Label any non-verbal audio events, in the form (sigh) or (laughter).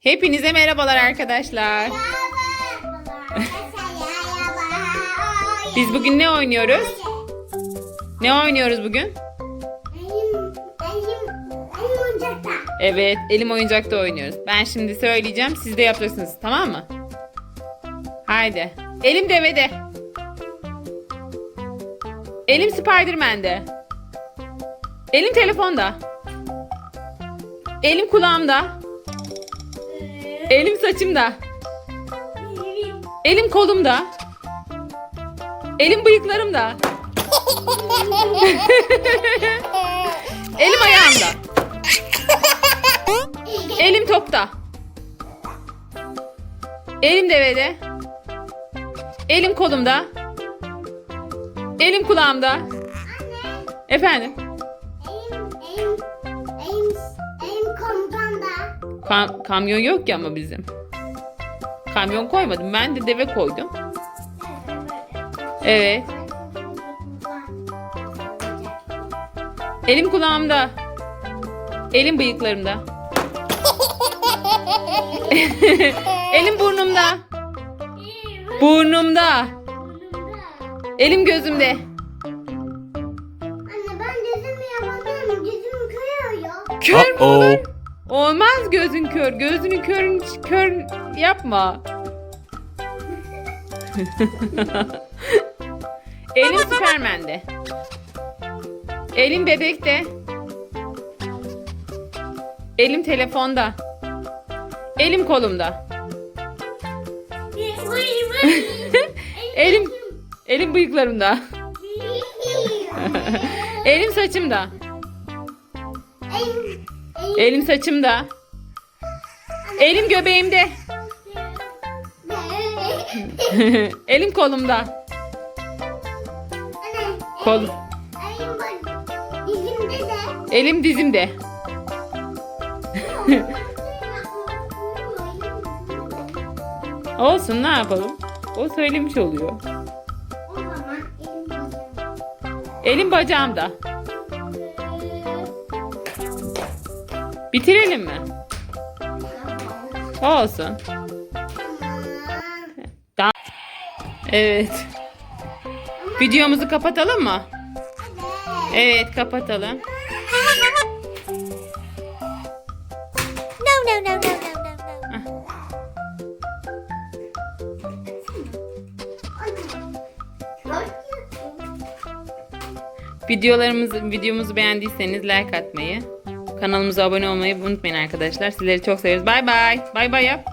Hepinize merhabalar arkadaşlar. Biz bugün ne oynuyoruz? Ne oynuyoruz bugün? Evet, elim oyuncakta oynuyoruz. Ben şimdi söyleyeceğim, siz de yapacaksınız, tamam mı? Haydi. Elim devede. Elim Spiderman'de. Elim telefonda. Elim kulağımda. Elim saçımda. Elim kolumda. Elim bıyıklarımda. Elim ayağımda. Elim topta. Elim devede. Elim kolumda. Elim kulağımda. Efendim? Kam- kamyon yok ki ama bizim. Kamyon koymadım. Ben de deve koydum. Evet. Elim kulağımda. Elim bıyıklarımda. (laughs) Elim burnumda. Burnumda. Elim gözümde. Anne ben gözümü yapamıyorum. Gözüm kırıyor. Kör mü olur? Olmaz gözün kör. Gözünü kör, kör yapma. (laughs) Elim Süpermen'de. Elim bebekte. Elim telefonda. Elim kolumda. (laughs) Elim elim bıyıklarımda. Elim (laughs) saçımda. Elim saçımda. Elim göbeğimde. (laughs) Elim kolumda. Kol. Elim dizimde. Olsun ne yapalım? O söylemiş oluyor. Elim. Elim bacağımda. Bitirelim mi? Olsun. Daha... Evet. Videomuzu kapatalım mı? Evet kapatalım. No, no, no, no, no, no, no. Videolarımızı, videomuzu beğendiyseniz like atmayı, Kanalımıza abone olmayı unutmayın arkadaşlar. Sizleri çok seviyoruz. Bay bay. Bay bay yap.